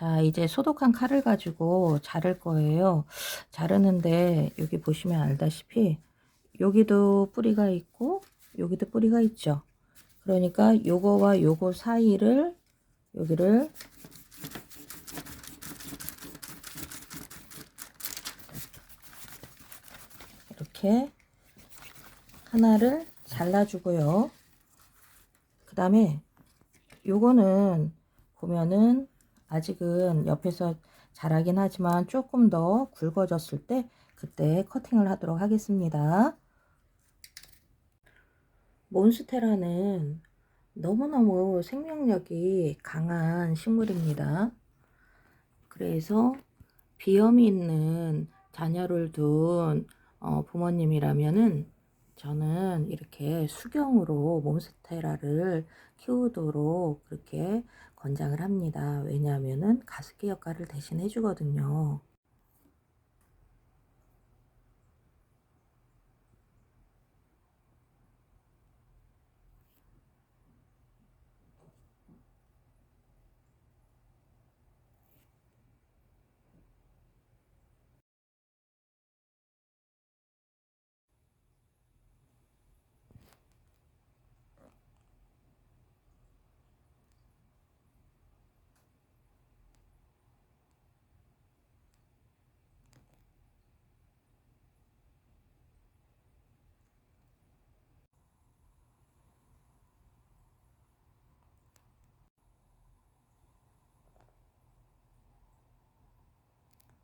자, 이제 소독한 칼을 가지고 자를 거예요. 자르는데 여기 보시면 알다시피 여기도 뿌리가 있고 여기도 뿌리가 있죠. 그러니까 요거와 요거 사이를 여기를 이렇게 하나를 잘라주고요. 그 다음에 요거는 보면은 아직은 옆에서 자라긴 하지만 조금 더 굵어졌을 때 그때 커팅을 하도록 하겠습니다. 몬스테라는 너무너무 생명력이 강한 식물입니다. 그래서 비염이 있는 자녀를 둔 어, 부모님이라면은 저는 이렇게 수경으로 몬스테라를 키우도록 그렇게 권장을 합니다. 왜냐하면은 가습기 역할을 대신 해주거든요.